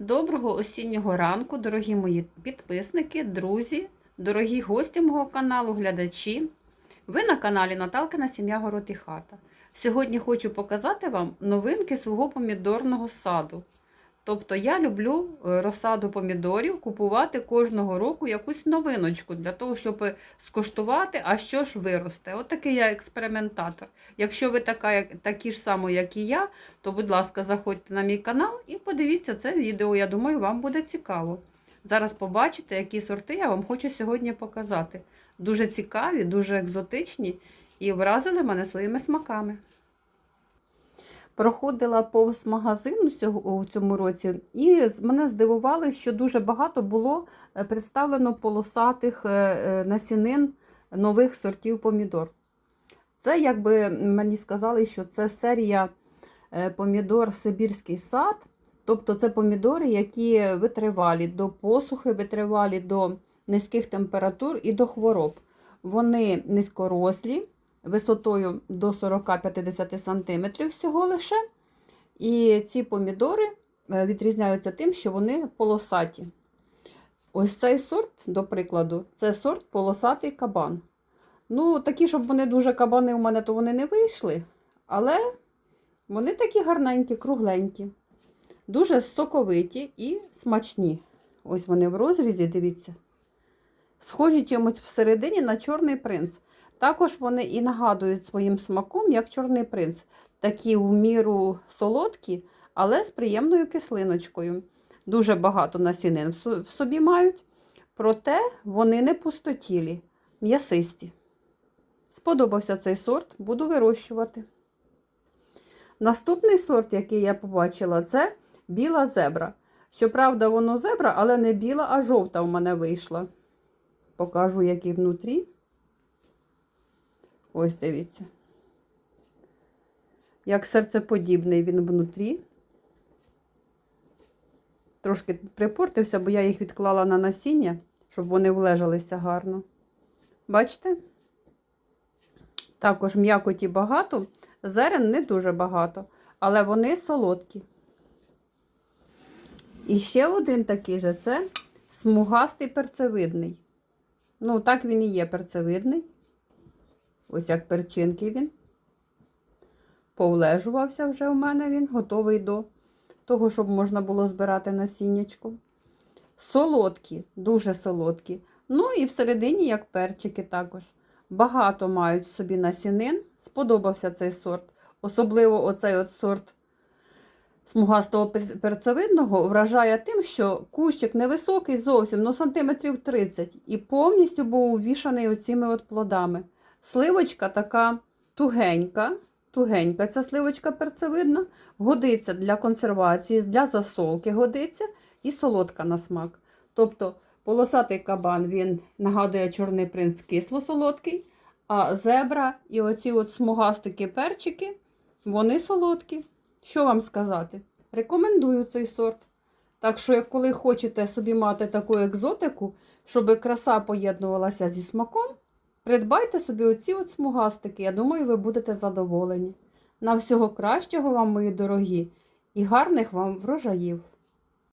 Доброго осіннього ранку, дорогі мої підписники, друзі, дорогі гості мого каналу, глядачі. Ви на каналі Наталкина Сім'я Город і Хата. Сьогодні хочу показати вам новинки свого помідорного саду. Тобто я люблю е, розсаду помідорів купувати кожного року якусь новиночку для того, щоб скуштувати, а що ж виросте. Отакий я експериментатор. Якщо ви така, такі ж само, як і я, то, будь ласка, заходьте на мій канал і подивіться це відео. Я думаю, вам буде цікаво. Зараз побачите, які сорти я вам хочу сьогодні показати. Дуже цікаві, дуже екзотичні і вразили мене своїми смаками. Проходила повз магазин у цьому році, і мене здивувало, що дуже багато було е, представлено полосатих е, насінин нових сортів помідор. Це, якби мені сказали, що це серія е, помідор Сибірський сад. Тобто це помідори, які витривалі до посухи, витривалі до низьких температур і до хвороб. Вони низькорослі, висотою до 40-50 см всього лише. І ці помідори відрізняються тим, що вони полосаті. Ось цей сорт, до прикладу, це сорт полосатий кабан. Ну, такі, щоб вони дуже кабани у мене, то вони не вийшли. Але вони такі гарненькі, кругленькі, дуже соковиті і смачні. Ось вони в розрізі, дивіться. Схожі чимось всередині на чорний принц. Також вони і нагадують своїм смаком, як чорний принц. Такі в міру солодкі, але з приємною кислиночкою. Дуже багато насінин в собі мають, проте вони не пустотілі, м'ясисті. Сподобався цей сорт, буду вирощувати. Наступний сорт, який я побачила, це біла зебра. Щоправда, воно зебра, але не біла, а жовта в мене вийшла. Покажу, який внутрі. Ось дивіться. Як серцеподібний він внутрі. Трошки припортився, бо я їх відклала на насіння, щоб вони влежалися гарно. Бачите? Також м'якоті багато, зерен не дуже багато, але вони солодкі. І ще один такий же це смугастий перцевидний. Ну, так він і є перцевидний. Ось як перчинки він. Повлежувався вже в мене він, готовий до того, щоб можна було збирати насіннячко. Солодкі, дуже солодкі. Ну і всередині, як перчики також. Багато мають собі насінин. Сподобався цей сорт. Особливо оцей от сорт смугастого перцевидного вражає тим, що кущик невисокий зовсім, ну сантиметрів 30 і повністю був увішаний оціми от плодами. Сливочка така тугенька, тугенька ця сливочка перцевидна, годиться для консервації, для засолки годиться і солодка на смак. Тобто полосатий кабан він нагадує чорний принц кисло-солодкий, а зебра і оці от смугастики перчики, вони солодкі. Що вам сказати? Рекомендую цей сорт. Так що, коли хочете собі мати таку екзотику, щоб краса поєднувалася зі смаком, придбайте собі оці от смугастики. Я думаю, ви будете задоволені. На всього кращого вам, мої дорогі, і гарних вам врожаїв!